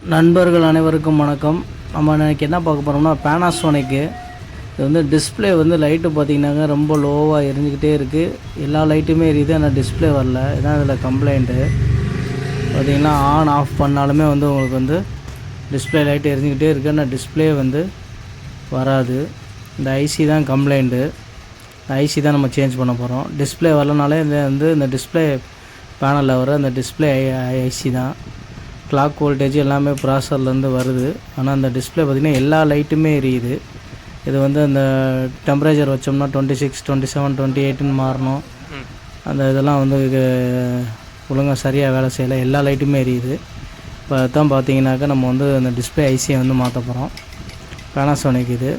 நண்பர்கள் அனைவருக்கும் வணக்கம். நம்ம இன்னைக்கு என்ன பார்க்க போகிறோம்னா பேனாசோனிக்கு இது வந்து டிஸ்ப்ளே வந்து லைட்டு பார்த்தீங்கன்னாக்கா ரொம்ப லோவாக எரிஞ்சுக்கிட்டே இருக்குது எல்லா லைட்டுமே எரியுது ஆனால் டிஸ்ப்ளே வரல. இதான் இதில் கம்ப்ளைண்ட்டு பார்த்திங்கன்னா ஆன் ஆஃப் பண்ணாலுமே வந்து உங்களுக்கு வந்து டிஸ்பிளே லைட்டு எரிஞ்சுக்கிட்டே இருக்குது ஆனால் டிஸ்ப்ளே வந்து வராது. இந்த ஐசி தான் கம்ப்ளைண்ட்டு ஐசி தான் நம்ம சேஞ்ச் பண்ண போகிறோம் டிஸ்ப்ளே வரலனாலே இந்த வந்து இந்த டிஸ்ப்ளே பேனலில் வர இந்த டிஸ்ப்ளே ஐசி தான். கிளாக் வோல்டேஜ் எல்லாமே ப்ராசர்லேருந்து வருது. ஆனால் அந்த டிஸ்ப்ளே பார்த்திங்கன்னா எல்லா லைட்டுமே எரியுது. இது வந்து அந்த டெம்பரேச்சர் வச்சோம்னா twenty six twenty seven twenty எயிட்டுன்னு மாறணும் அந்த இதெல்லாம் வந்து இது ஒழுங்காக சரியாக வேலை செய்யலை. எல்லா லைட்டுமே எரியுது. இப்போ தான் பார்த்தீங்கன்னாக்கா நம்ம வந்து அந்த டிஸ்ப்ளே ஐசியை வந்து மாற்ற போகிறோம் பேனாசோனிக் இது.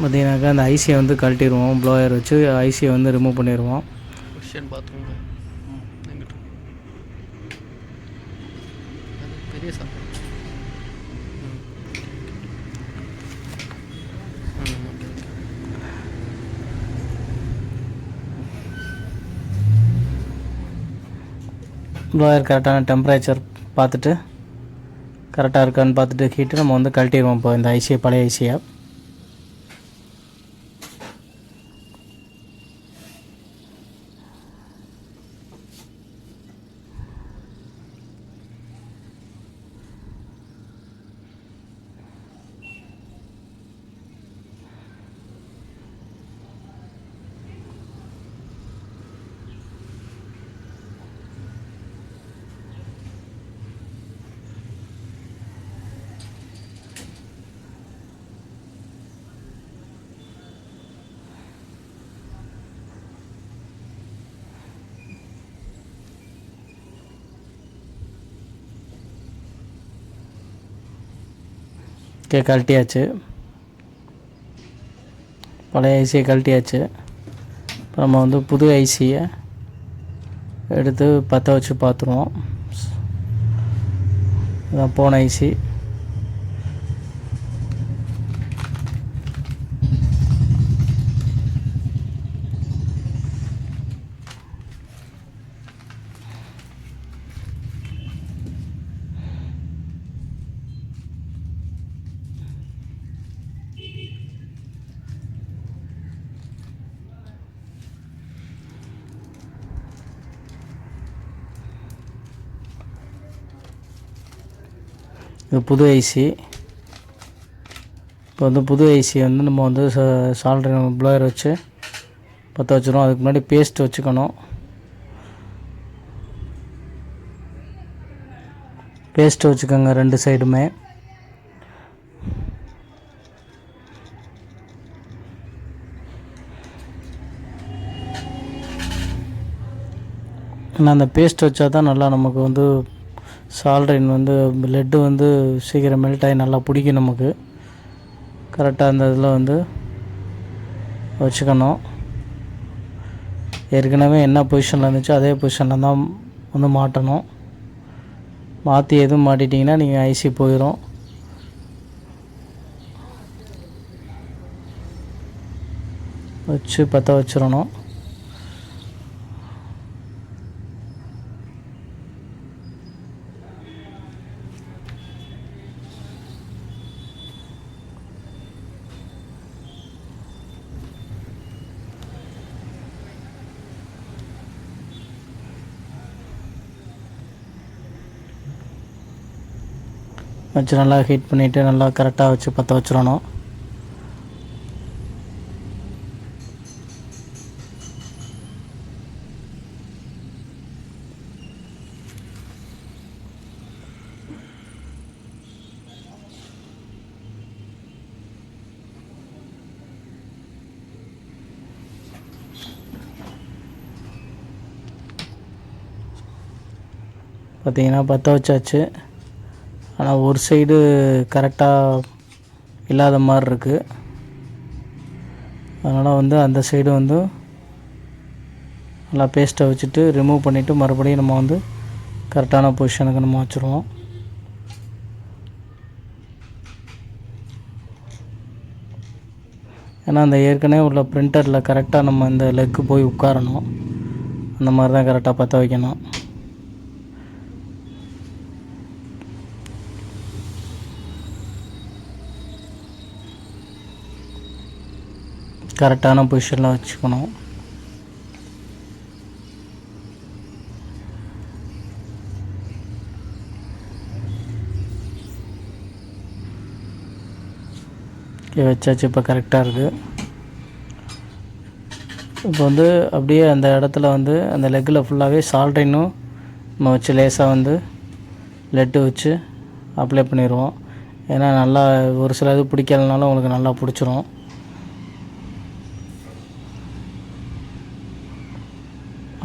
பார்த்தீங்கன்னாக்கா அந்த ஐசியை வந்து கழட்டிடுவோம் ப்ளோயர் வச்சு ஐசியை வந்து ரிமூவ் பண்ணிடுவோம் அது ப்ளோயர் கரெக்டான டெம்பரேச்சர் பார்த்துட்டு கரெக்டாக இருக்கான்னு பார்த்துட்டு ஹீட்டு நம்ம வந்து கழட்டிடுவோம் இப்போ இந்த ஐசியை பழைய ஐசியை ஓகே கழட்டியாச்சு. பழைய ஐசியை கழட்டியாச்சு. இப்போ நம்ம வந்து புது ஐசியை எடுத்து பற்ற வச்சு பார்த்துருவோம். இதான் போன ஐசி இது புது ஐசி இப்போ வந்து புது ஐசி வந்து நம்ம வந்து சால்ட்ரி ப்ளோயர் வச்சு பற்ற வச்சிரும் அதுக்கு முன்னாடி பேஸ்ட் வச்சுக்கணும். பேஸ்ட் வச்சுக்கோங்க ரெண்டு சைடுமே ஏன்னா அந்த பேஸ்ட் வச்சா தான் நல்லா நமக்கு வந்து சால்ட்ரின் வந்து லெட்டு வந்து சீக்கிரம் மெல்ட் ஆகி நல்லா பிடிக்கும் நமக்கு. கரெக்டாக அந்த இதில் வந்து வச்சுக்கணும். ஏற்கனவே என்ன பொசிஷனில் இருந்துச்சோ அதே பொசிஷனில் தான் வந்து மாட்டணும். மாற்றி எதுவும் மாட்டிட்டிங்கன்னா நீங்கள் ஐசி போயிடும் வச்சு பற்ற வச்சிடணும் வச்சு நல்லா ஹீட் பண்ணிவிட்டு நல்லா கரெக்டாக வச்சு பற்ற வச்சிடணும். பார்த்தீங்கன்னா பற்ற வச்சாச்சு. ஆனால் ஒரு சைடு கரெக்டாக இல்லாத மாதிரி இருக்குது அதனால் வந்து அந்த சைடு வந்து நல்லா பேஸ்ட்டை வச்சுட்டு ரிமூவ் பண்ணிவிட்டு மறுபடியும் நம்ம வந்து கரெக்டான பொசிஷனுக்கு நம்ம வச்சுருவோம். ஏன்னா அந்த ஏற்கனவே உள்ள பிரிண்டரில் கரெக்டாக நம்ம இந்த லெக்கு போய் உட்காரணும். அந்த மாதிரி தான் கரெக்டாக பற்ற வைக்கணும். கரெக்டான பொசிஷனில் வச்சுக்கணும். ஓகே வச்சாச்சு இப்போ கரெக்டாக இருக்குது இப்போ வந்து அப்படியே அந்த இடத்துல வந்து அந்த லெக்கில் ஃபுல்லாகவே சால்ட்ரைனும் நம்ம வச்சு லேசாக வந்து லெட்டு வச்சு அப்ளை பண்ணிடுவோம். ஏன்னா நல்லா ஒரு சில இது பிடிக்கலனாலும் உங்களுக்கு நல்லா பிடிச்சிரும்.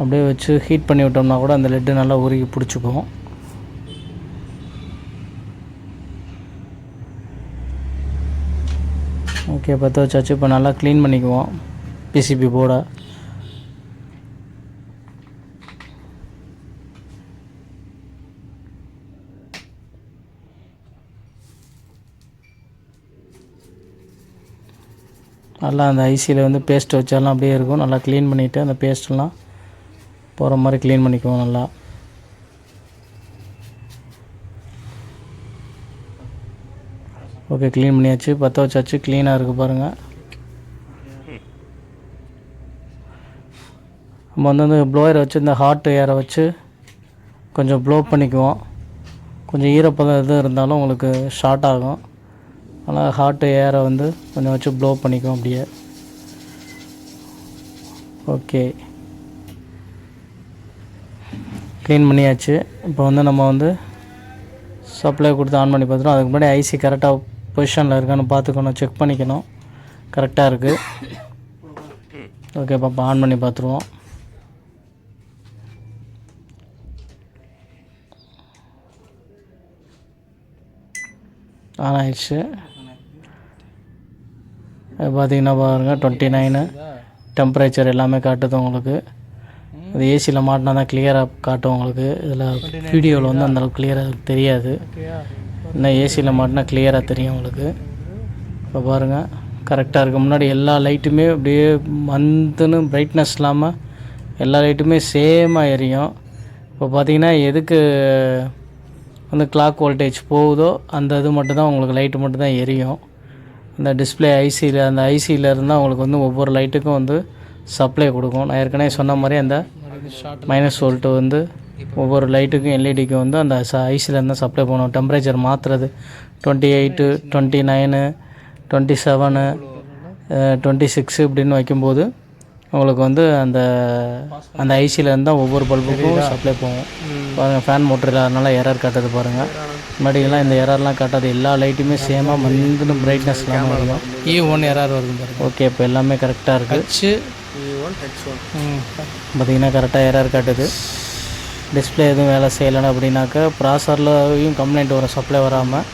அப்படியே வச்சு ஹீட் பண்ணி விட்டோம்னா கூட அந்த லெட்டு நல்லா உருகி பிடிச்சிக்கும். ஓகே பற்ற வச்சாச்சு. இப்போ நல்லா க்ளீன் பண்ணிக்குவோம். பிசிபி போர்டை நல்லா அந்த ஐசியில் வந்து பேஸ்ட் வச்சாலாம் அப்படியே இருக்கும். நல்லா க்ளீன் பண்ணிவிட்டு அந்த பேஸ்ட்லாம் போகிற மாதிரி க்ளீன் பண்ணிக்குவோம் நல்லா. ஓகே க்ளீன் பண்ணியாச்சு. பற்ற வச்சாச்சு. க்ளீனாக இருக்குது பாருங்கள் நம்ம வந்து அந்த ப்ளோயரை வச்சு இந்த ஹாட் ஏரை வச்சு கொஞ்சம் ப்ளோ பண்ணிக்குவோம். கொஞ்சம் ஈரப்பதம் எது இருந்தாலும் உங்களுக்கு ஷார்ட் ஆகும். ஆனால் ஹாட்டு ஏரை வந்து கொஞ்சம் வச்சு ப்ளோ பண்ணிக்குவோம் அப்படியே. ஓகே க்ளீன் பண்ணியாச்சு. இப்போ வந்து நம்ம வந்து சப்ளை கொடுத்து ஆன் பண்ணி பார்த்துட்டோம். அதுக்கு முன்னாடி ஐசி கரெக்டாக பொசிஷனில் இருக்கான்னு பார்த்துக்கணும். செக் பண்ணிக்கணும். கரெக்டாக இருக்குது ஓகே பாப்பா ஆன் பண்ணி பார்த்துருவோம். ஆன் ஆயிடுச்சு. அது பார்த்தீங்கன்னா பாருங்கள் டுவெண்ட்டி நைனு டெம்பரேச்சர் எல்லாமே காட்டுது உங்களுக்கு. அது ஏசியில் மாட்டினா தான் கிளியராக காட்டும் உங்களுக்கு. இதில் வீடியோவில் வந்து அந்தளவுக்கு கிளியராக தெரியாது. இன்னும் ஏசியில் மாட்டினா கிளியராக தெரியும் உங்களுக்கு. இப்போ பாருங்கள் கரெக்டாக இருக்குது முன்னாடி எல்லா லைட்டுமே அப்படியே மந்துன்னு பிரைட்னஸ் இல்லாமல் எல்லா லைட்டுமே சேமாக எரியும். இப்போ பார்த்தீங்கன்னா எதுக்கு வந்து கிளாக் வோல்டேஜ் போகுதோ அந்த இது மட்டும்தான் உங்களுக்கு லைட்டு மட்டும்தான் எரியும். அந்த டிஸ்பிளே ஐசியில் அந்த ஐசியில் இருந்தால் உங்களுக்கு வந்து ஒவ்வொரு லைட்டுக்கும் வந்து சப்ளை கொடுக்கும். நான் ஏற்கனவே சொன்ன மாதிரி அந்த மைனஸ் வோல்ட்டு வந்து ஒவ்வொரு லைட்டுக்கும் எல்இடிக்கும் வந்து அந்த ச ஐசியில் இருந்தால் சப்ளை பண்ணுவோம் டெம்பரேச்சர் மாற்றுறது twenty eight twenty nine twenty seven twenty six இப்படின்னு வைக்கும்போது உங்களுக்கு வந்து அந்த அந்த ஐசியில் இருந்தால் ஒவ்வொரு பல்புக்கும் சப்ளை போகும். பாருங்கள் ஃபேன் மோட்டர் இல்லாதனால எரர் காட்டுது பாருங்கள் முன்னாடியெல்லாம் இந்த எரர்லாம் காட்டாது. எல்லா லைட்டுமே சேமாக வந்து பிரைட்னஸ் இல்லாமல் இருக்கும் இ ஒன் எரர் வருது பாருங்க. ஓகே இப்போ எல்லாமே கரெக்டாக இருக்குது பார்த்தீங்கன்னா கரெக்டாக எரர் காட்டுது. டிஸ்பிளே எதுவும் வேலை செய்யலைன்னு அப்படின்னாக்கா ப்ராசர்லையும் கம்ப்ளைண்ட் வரும் சப்ளை வராமல்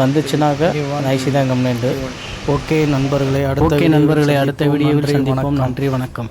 வந்துச்சுனாக்கா ஐசி தான் கம்ப்ளைண்ட்டு ஓகே நண்பர்களே அடுத்த ஓகே நண்பர்களே அடுத்த வீடியோவில் சந்திப்போம். நன்றி வணக்கம்.